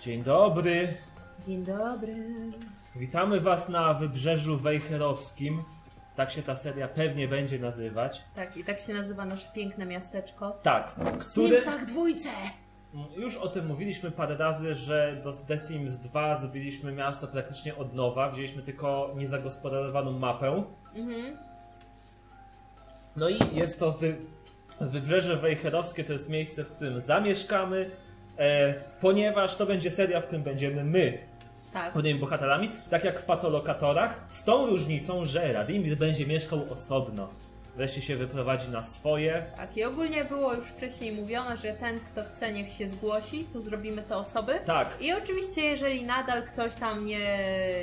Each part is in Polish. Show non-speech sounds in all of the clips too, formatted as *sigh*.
Dzień dobry. Dzień dobry. Witamy Was na wybrzeżu wejherowskim. Tak się ta seria pewnie będzie nazywać. Tak, i tak się nazywa nasze piękne miasteczko. Tak, W które... Simsach dwójce! Już o tym mówiliśmy parę razy, że do The Sims 2 zrobiliśmy miasto praktycznie od nowa. Wzięliśmy tylko niezagospodarowaną mapę. Mhm. No i jest to wy... wybrzeże wejherowskie, to jest miejsce, w którym zamieszkamy, e, ponieważ to będzie seria, w którym będziemy my Tak. głównymi bohaterami, tak jak w Patolokatorach, z tą różnicą, że Radimir będzie mieszkał osobno. Wreszcie się wyprowadzi na swoje. Tak, i ogólnie było już wcześniej mówione, że ten, kto chce, niech się zgłosi, to zrobimy te osoby. Tak, I oczywiście, jeżeli nadal ktoś tam nie,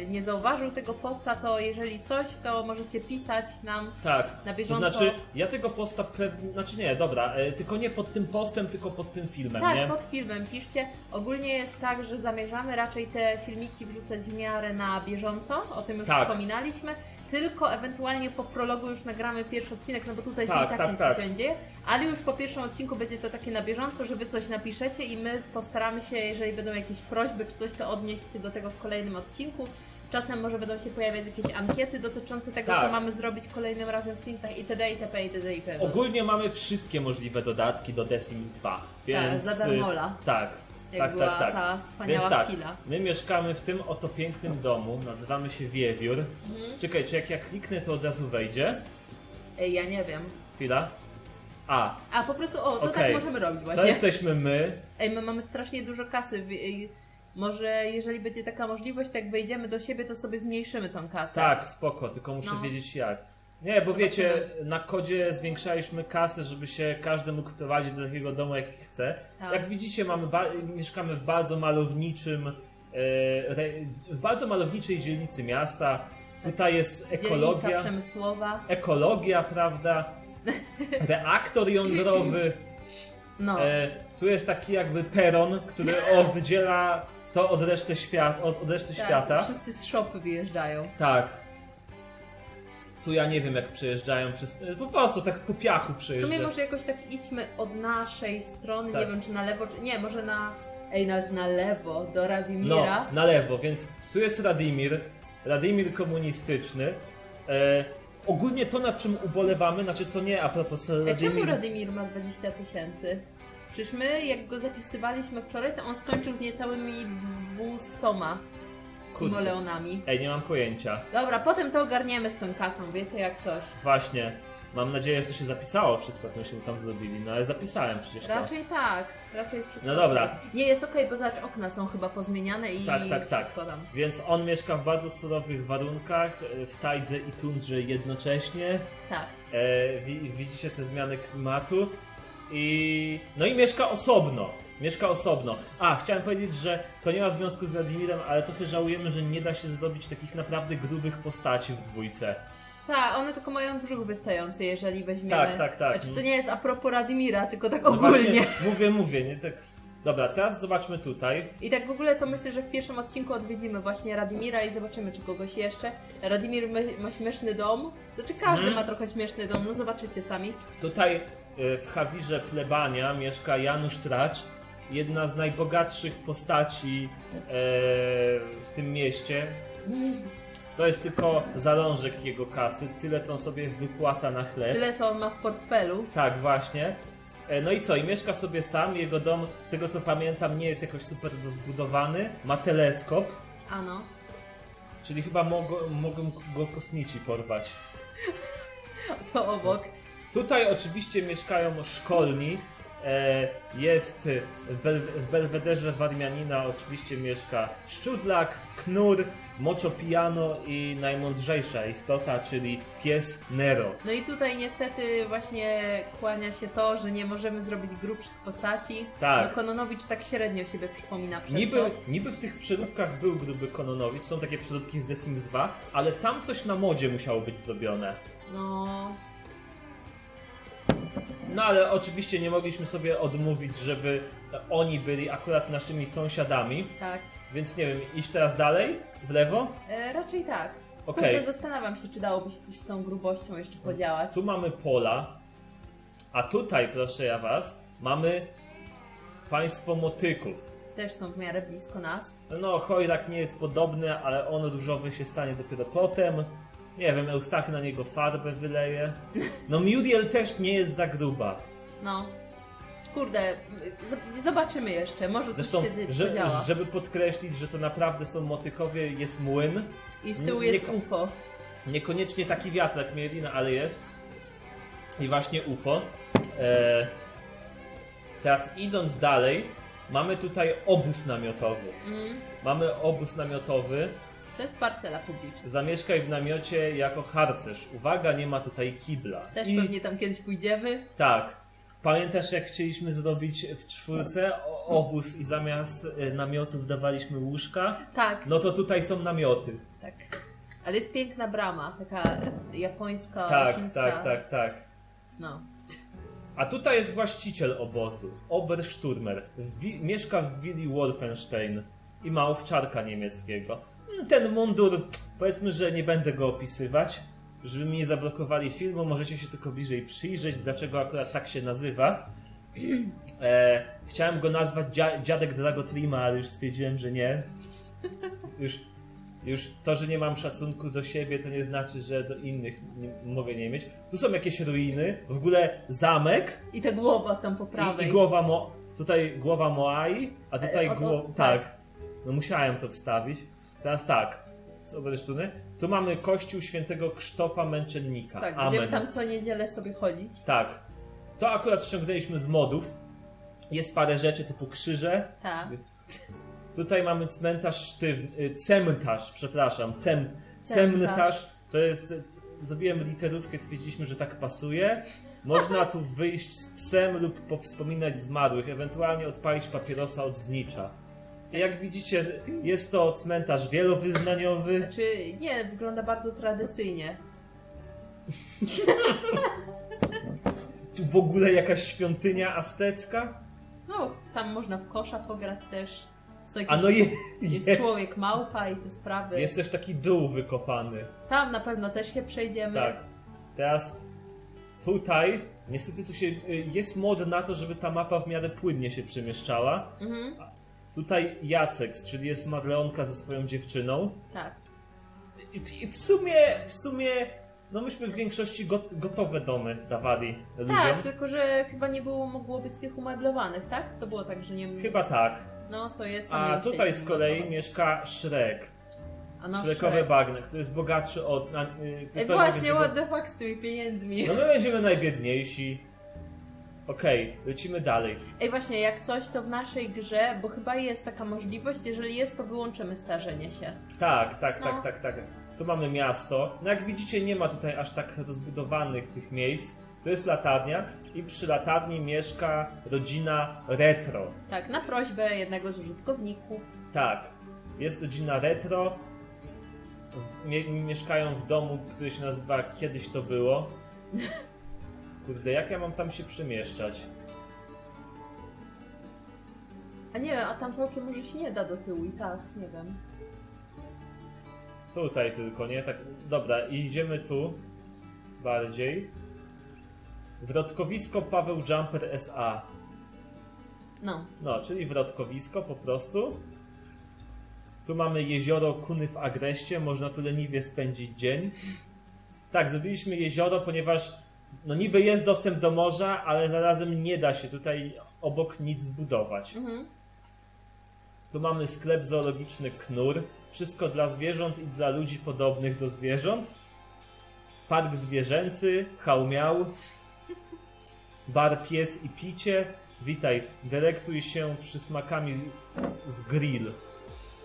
nie zauważył tego posta, to jeżeli coś, to możecie pisać nam. tak. Na bieżąco. To znaczy, ja tego posta pewnie, znaczy nie, dobra, e, tylko nie pod tym postem, tylko pod tym filmem, Tak, nie? pod filmem piszcie. Ogólnie jest tak, że zamierzamy raczej te filmiki wrzucać w miarę na bieżąco, o tym już Tak. wspominaliśmy. Tylko ewentualnie po prologu już nagramy pierwszy odcinek, no bo tutaj się Tak, i tak, tak, nic tak. nie będzie. Ale już po pierwszym odcinku będzie to takie na bieżąco, że wy coś napiszecie i my postaramy się, jeżeli będą jakieś prośby czy coś, to odnieść do tego w kolejnym odcinku. Czasem może będą się pojawiać jakieś ankiety dotyczące tego, Tak. co mamy zrobić kolejnym razem w Simsach itd. itp. itd. itp. Ogólnie mamy wszystkie możliwe dodatki do The Sims 2, więc... za darmola. y, Tak, Jak tak, była tak, tak. ta wspaniała Więc tak, chwila. my mieszkamy w tym oto pięknym domu, nazywamy się Wiewiór. Mhm. Czekaj, czy jak ja kliknę, to od razu wejdzie? Ej, ja nie wiem. Chwila. A, A po prostu, o, to Okej. tak możemy robić to właśnie. jesteśmy my. Ej, my mamy strasznie dużo kasy. Ej, Może jeżeli będzie taka możliwość, tak wejdziemy do siebie, to sobie zmniejszymy tą kasę. Tak, spoko, tylko muszę No. wiedzieć jak. Nie, bo wiecie, na kodzie zwiększaliśmy kasę, żeby się każdy mógł prowadzić do takiego domu, jaki chce. Tak. Jak widzicie, mamy ba- mieszkamy w bardzo malowniczym, e, w bardzo malowniczej dzielnicy miasta. Tutaj jest Dzielnica ekologia, przemysłowa. ekologia, prawda? *laughs* Reaktor jądrowy. No, E, tu jest taki jakby peron, który oddziela to od reszty, świat, od, od reszty tak, świata. wszyscy z szopy wyjeżdżają. Tak. Tu ja nie wiem jak przejeżdżają przez... Po prostu tak po piachu W przejeżdżają. sumie może jakoś tak idźmy od naszej strony, Tak. nie wiem czy na lewo, czy... Nie, może na... Ej, na, na lewo, do No, Radimira. na lewo, więc tu jest Radimir. Radimir komunistyczny. E, ogólnie to nad czym ubolewamy, znaczy to nie a propos Ej, czemu Radimir... Radimir ma 20 tysięcy? Przecież my, jak go zapisywaliśmy wczoraj, to on skończył z niecałymi 200 simoleonami. Ej, nie mam pojęcia. Dobra, potem to ogarniemy z tą kasą, wiecie jak coś. Właśnie. Mam nadzieję, że to się zapisało wszystko, co myśmy tam zrobili. No ale zapisałem przecież to. Raczej tak, raczej jest wszystko No dobra. okej. Nie, jest okej, bo zobacz, okna są chyba pozmieniane i Tak, tak, tak. wszystko tam. Więc on mieszka w bardzo surowych warunkach, e, w tajdze i tundrze jednocześnie. Tak. E, wi- widzicie te zmiany klimatu. I. No i mieszka osobno. Mieszka osobno. A, chciałem powiedzieć, że to nie ma związku z Wladimirem, ale trochę żałujemy, że nie da się zrobić takich naprawdę grubych postaci w dwójce. Tak, one tylko mają brzuch wystający, jeżeli weźmiemy. Tak, tak, tak. Znaczy to nie jest a propos Radimira, tylko tak No ogólnie. właśnie, *laughs* mówię, mówię, nie tak. Dobra, teraz zobaczmy tutaj. I tak w ogóle to myślę, że w pierwszym odcinku odwiedzimy właśnie Radimira i zobaczymy, czy kogoś jeszcze. Radimir ma śmieszny dom. Znaczy każdy Mhm. ma trochę śmieszny dom, no zobaczycie sami. Tutaj e, w Hawirze Plebania mieszka Janusz Tracz, jedna z najbogatszych postaci e, w tym mieście. To jest tylko zalążek jego kasy, tyle to on sobie wypłaca na chleb. Tyle to on ma w portfelu. Tak, właśnie. E, No i co? I mieszka sobie sam. Jego dom, z tego co pamiętam, nie jest jakoś super rozbudowany. Ma teleskop, Ano. czyli chyba mogą, mogą go kosmici porwać. *laughs* To obok. Tutaj oczywiście mieszkają szkolni. E, Jest w, Bel w Belwederze Warmianina oczywiście mieszka Szczudlak, Knur, Moczopijano i najmądrzejsza istota, czyli pies Nero. No i tutaj niestety właśnie kłania się to, że nie możemy zrobić grubszych postaci. Tak. No Kononowicz tak średnio siebie przypomina przez Niby, to. niby w tych przeróbkach był gruby Kononowicz, są takie przeróbki z The Sims 2, ale tam coś na modzie musiało być zrobione. No... No ale oczywiście nie mogliśmy sobie odmówić, żeby oni byli akurat naszymi sąsiadami, Tak. więc nie wiem, iść teraz dalej? W lewo? E, raczej tak. Okej. Kurde, zastanawiam się, czy dałoby się coś z tą grubością jeszcze podziałać. Tu mamy pola, a tutaj, proszę ja was, mamy państwo motyków. też są w miarę blisko nas. No, Chojrak nie jest podobny, ale on różowy się stanie dopiero potem. Nie wiem, Eustachy na niego farbę wyleje. No, Muriel też nie jest za gruba. No. Kurde, z- zobaczymy jeszcze, może coś Zresztą, się podziała. żeby podkreślić, że to naprawdę są motykowie, jest młyn. I z tyłu nie- jest nie- UFO. Niekoniecznie taki wiatr jak mieli, no ale jest. I właśnie UFO. E, teraz idąc dalej, mamy tutaj obóz namiotowy. Mhm. Mamy obóz namiotowy. To jest parcela publiczna. Zamieszkaj w namiocie jako harcerz. Uwaga, nie ma tutaj kibla. Też I pewnie tam kiedyś pójdziemy. tak. Pamiętasz jak chcieliśmy zrobić w czwórce o- obóz i zamiast e, namiotów dawaliśmy łóżka? Tak, No to tutaj są namioty. tak. Ale jest piękna brama, taka japońska, Tak, chińska. tak, tak, tak. No. A tutaj jest właściciel obozu, Obersturmer. Wi- mieszka w willi Wolfenstein i ma owczarka niemieckiego. Ten mundur, powiedzmy, że nie będę go opisywać, żeby mi nie zablokowali filmu, możecie się tylko bliżej przyjrzeć, dlaczego akurat tak się nazywa. E, chciałem go nazwać dzia- dziadek Dragotrima, ale już stwierdziłem, że nie. Już, już to, że nie mam szacunku do siebie, to nie znaczy, że do innych nie, mogę nie mieć. Tu są jakieś ruiny, w ogóle zamek I ta głowa tam po prawej. i, i głowa Mo... Tutaj głowa Moai, a tutaj E, głowa... tak. Tak. No musiałem to wstawić. Teraz tak. Z Obersztuny. Tu mamy kościół świętego Krzysztofa Męczennika. Tak, Amen. będziemy tam co niedzielę sobie chodzić. Tak. To akurat ściągnęliśmy z modów. Jest parę rzeczy typu krzyże. Tak. Jest- Tutaj mamy cmentarz sztywny, y, cemtarz, przepraszam, cem, cemtarz. To jest, zrobiłem literówkę, stwierdziliśmy, że tak pasuje. Można tu wyjść z psem lub powspominać zmarłych, ewentualnie odpalić papierosa od znicza. Jak widzicie, jest to cmentarz wielowyznaniowy. Znaczy, nie, wygląda bardzo tradycyjnie. Tu w ogóle jakaś świątynia aztecka. No, tam można w kosza pograć też. Są jakieś, A no je, jest, jest, człowiek małpa i te sprawy. jest też taki dół wykopany. Tam na pewno też się przejdziemy. Tak. Teraz tutaj, niestety tu się, y, jest mod na to, żeby ta mapa w miarę płynnie się przemieszczała. Mhm, Tutaj Jacek, czyli jest Madleonka ze swoją dziewczyną. tak. I w, sumie, w sumie, no myśmy w większości go, gotowe domy dawali ludziom. Tak, tylko że chyba nie było mogło być tych umeblowanych, tak? To było tak, że nie. Chyba tak. No, to jest. A tutaj z kolei umeblować. mieszka Shrek. No, Shrekowe Shrek. bagno, który jest bogatszy od... Na, y, który Ej, właśnie, będzie- what the fuck z tymi pieniędzmi. No my będziemy najbiedniejsi. Okej, lecimy dalej. Ej, właśnie, jak coś, to w naszej grze, bo chyba jest taka możliwość, jeżeli jest, to wyłączymy starzenie się. Tak, tak, tak, No. tak, tak. Tu mamy miasto. No jak widzicie, nie ma tutaj aż tak rozbudowanych tych miejsc. To jest latarnia i przy latarni mieszka rodzina retro. Tak, na prośbę jednego z użytkowników. Tak, jest rodzina retro. Mie mieszkają w domu, który się nazywa Kiedyś to było. *laughs* Kurde, jak ja mam tam się przemieszczać? A nie, a tam całkiem może się nie da do tyłu i tak, nie wiem. Tutaj tylko, nie? Tak, dobra, idziemy tu bardziej. Wrotkowisko Paweł Jumper S.A. No, No, czyli wrotkowisko po prostu. Tu mamy jezioro Kuny w Agreście, można tu leniwie spędzić dzień. Tak, zrobiliśmy jezioro, ponieważ no niby jest dostęp do morza, ale zarazem nie da się tutaj obok nic zbudować. mhm. Tu mamy sklep zoologiczny Knur. Wszystko dla zwierząt i dla ludzi podobnych do zwierząt. Park zwierzęcy, hałmiał. Bar pies i picie. Witaj, delektuj się przysmakami z, z grill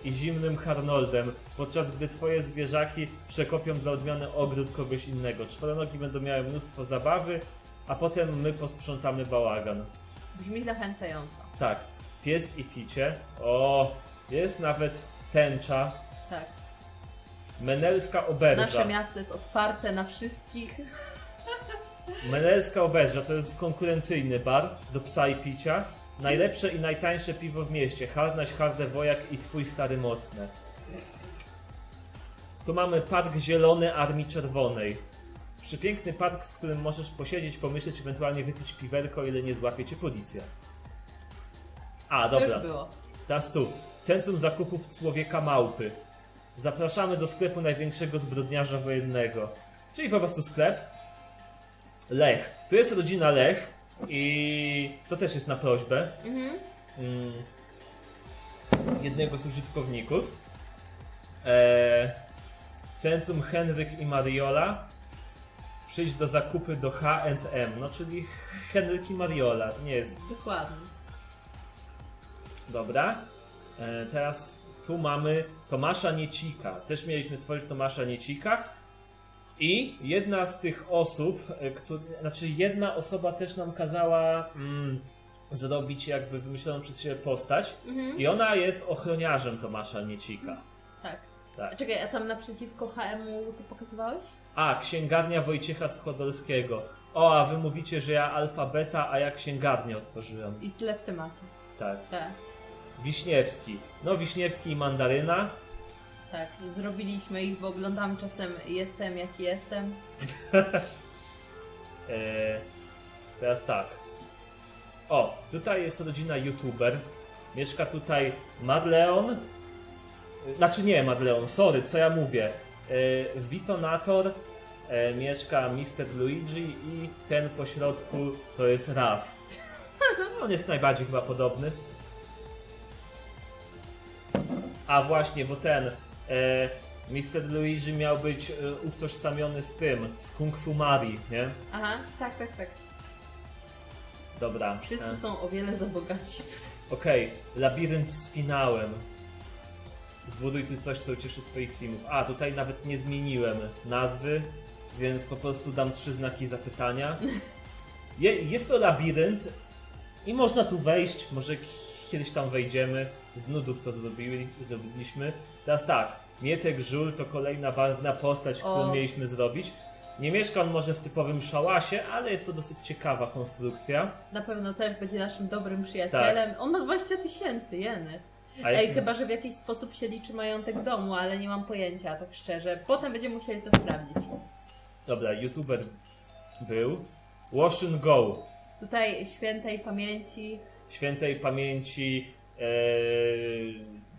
i zimnym Harnoldem, podczas gdy twoje zwierzaki przekopią dla odmiany ogród kogoś innego. Czworonogi będą miały mnóstwo zabawy, a potem my posprzątamy bałagan. Brzmi zachęcająco. Tak, pies i picie. O, jest nawet tęcza. Tak. Menelska oberża. Nasze miasto jest otwarte na wszystkich. *laughs* Menelska oberża to jest konkurencyjny bar do psa i picia. Najlepsze i najtańsze piwo w mieście. Harnaś, harde wojak i twój stary mocne. Tu mamy park zielony Armii Czerwonej. Przepiękny park, w którym możesz posiedzieć, pomyśleć, ewentualnie wypić piwerko, ile nie złapie cię policja. A, To dobra. już było. Teraz tu. Centrum zakupów człowieka małpy. Zapraszamy do sklepu największego zbrodniarza wojennego. Czyli po prostu sklep. Lech. Tu jest rodzina Lech i to też jest na prośbę Mhm. mm, jednego z użytkowników. E, centrum Henryk i Mariola. Przyjdź do zakupy do H&M. No czyli Henryk i Mariola. To nie jest Dokładnie. Dobra. E, teraz tu mamy Tomasza Niecika. Też mieliśmy stworzyć Tomasza Niecika. I jedna z tych osób, e, któ- znaczy jedna osoba też nam kazała mm, zrobić jakby wymyśloną przez siebie postać. Mhm. I ona jest ochroniarzem Tomasza Niecika. Tak. Tak. Czekaj, a tam naprzeciwko HM-u to pokazywałeś? A, księgarnia Wojciecha Skłodolskiego. O, a wy mówicie, że ja alfabeta, a ja księgarnię otworzyłem. I tyle w temacie. Tak. Tak. Wiśniewski. No, Wiśniewski i Mandaryna. Tak, zrobiliśmy ich, bo oglądam czasem Jestem jaki jestem. *laughs* E, teraz tak. O, tutaj jest rodzina youtuber. Mieszka tutaj Madleon. Znaczy nie Madleon, sorry, co ja mówię. E, Vitonator. E, mieszka Mr. Luigi i ten po środku to jest Raf. *laughs* On jest najbardziej chyba podobny. A właśnie, bo ten e, Mr. Luigi miał być e, utożsamiony z tym, z Kung Fu Mari, nie? Aha, tak, tak, tak. Dobra. Wszyscy e, są o wiele za bogaci tutaj. Okej, labirynt z finałem. Zbuduj tu coś, co ucieszy swoich simów. A, tutaj nawet nie zmieniłem nazwy, więc po prostu dam trzy znaki zapytania. Je, jest to labirynt i można tu wejść, może k- kiedyś tam wejdziemy. Z nudów to zrobili, zrobiliśmy. Teraz tak, Mietek Żul to kolejna barwna postać, którą O. mieliśmy zrobić. Nie mieszka on może w typowym szałasie, ale jest to dosyć ciekawa konstrukcja. Na pewno też będzie naszym dobrym przyjacielem. On ma 20 tysięcy, jeny. A Ej, jeśli- chyba, że w jakiś sposób się liczy majątek domu, ale nie mam pojęcia, tak szczerze. Potem będziemy musieli to sprawdzić. Dobra, youtuber był. Wash and Go. Tutaj świętej pamięci. Świętej pamięci e,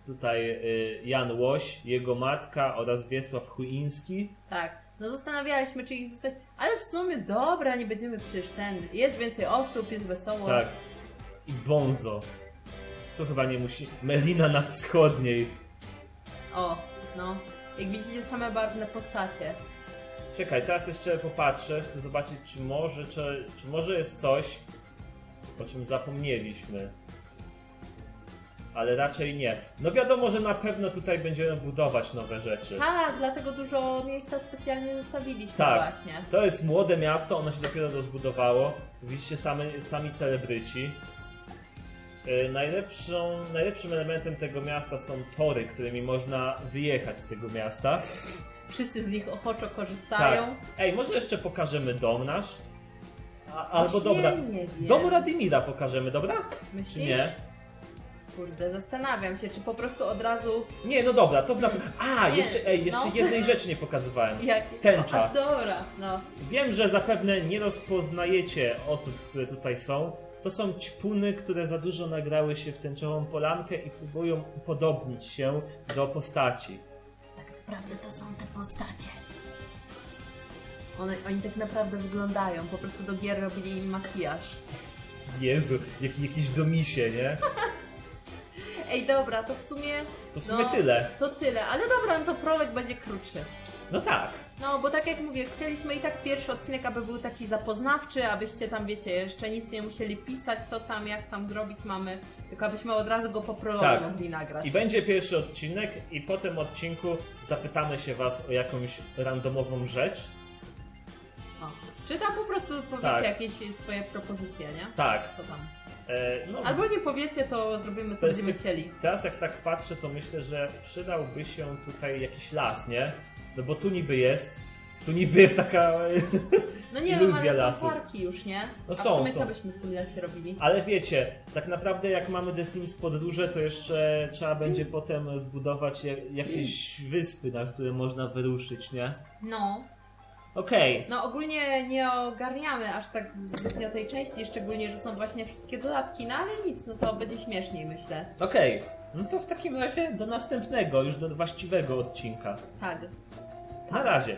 tutaj e, Jan Łoś, jego matka oraz Wiesław Chuiński. Tak. No zastanawialiśmy, czy ich zostać. Ale w sumie dobra, nie będziemy przecież ten. Jest więcej osób, jest wesoło. Tak. I Bonzo. To chyba nie musi. Melina na wschodniej. O, no. Jak widzicie, same barwne postacie. Czekaj, teraz jeszcze popatrzę, chcę zobaczyć, czy może, czy, czy może jest coś, o czym zapomnieliśmy. Ale raczej nie. No wiadomo, że na pewno tutaj będziemy budować nowe rzeczy. Tak, dlatego dużo miejsca specjalnie zostawiliśmy Tak. właśnie. To jest młode miasto, ono się dopiero rozbudowało. Widzicie same, sami celebryci. Yy, najlepszą, najlepszym elementem tego miasta są tory, którymi można wyjechać z tego miasta. Wszyscy z nich ochoczo korzystają. Tak. Ej, może jeszcze pokażemy dom nasz? A, albo Właśnie dobra. Dom Radimira pokażemy, dobra? Czy Myślisz? nie? Kurde, zastanawiam się, czy po prostu od razu. Nie, no dobra, to w nas. A, Nie, jeszcze, ej, jeszcze no. jednej rzeczy nie pokazywałem. *laughs* Jak... Tęcza. A, dobra, no. Wiem, że zapewne nie rozpoznajecie osób, które tutaj są. To są ćpuny, które za dużo nagrały się w tęczową polankę i próbują upodobnić się do postaci. Tak naprawdę to są te postacie. One, oni tak naprawdę wyglądają. Po prostu do gier robili im makijaż. Jezu, jaki, jakiś domisie, nie? *laughs* Ej, dobra, to w sumie. To w sumie no, tyle. To tyle, ale dobra, no to prolog będzie krótszy. No tak. No, bo tak jak mówię, chcieliśmy i tak pierwszy odcinek, aby był taki zapoznawczy, abyście tam, wiecie, jeszcze nic nie musieli pisać, co tam, jak tam zrobić mamy, tylko abyśmy od razu go po prologu Tak. mogli nagrać. I będzie pierwszy odcinek i po tym odcinku zapytamy się was o jakąś randomową rzecz. O. Czy tam po prostu powiecie Tak. jakieś swoje propozycje, nie? Tak. Co tam? E, no, Albo nie powiecie, to zrobimy co Z będziemy chcieli. Teraz jak tak patrzę, to myślę, że przydałby się tutaj jakiś las, nie? No bo tu niby jest, tu niby jest taka... *laughs* No nie wiem, Iluzja ale lasu. są parki już, nie? No A są, w sumie są. co byśmy w tym lesie robili? Ale wiecie, tak naprawdę jak mamy The Sims podróże, to jeszcze trzeba będzie potem zbudować ja- jakieś wyspy, na które można wyruszyć, nie? No. Okej, No ogólnie nie ogarniamy aż tak zbytnio tej części, szczególnie, że są właśnie wszystkie dodatki, no ale nic, no to będzie śmieszniej myślę. okej. No to w takim razie do następnego, już do właściwego odcinka. Tak. Na razie.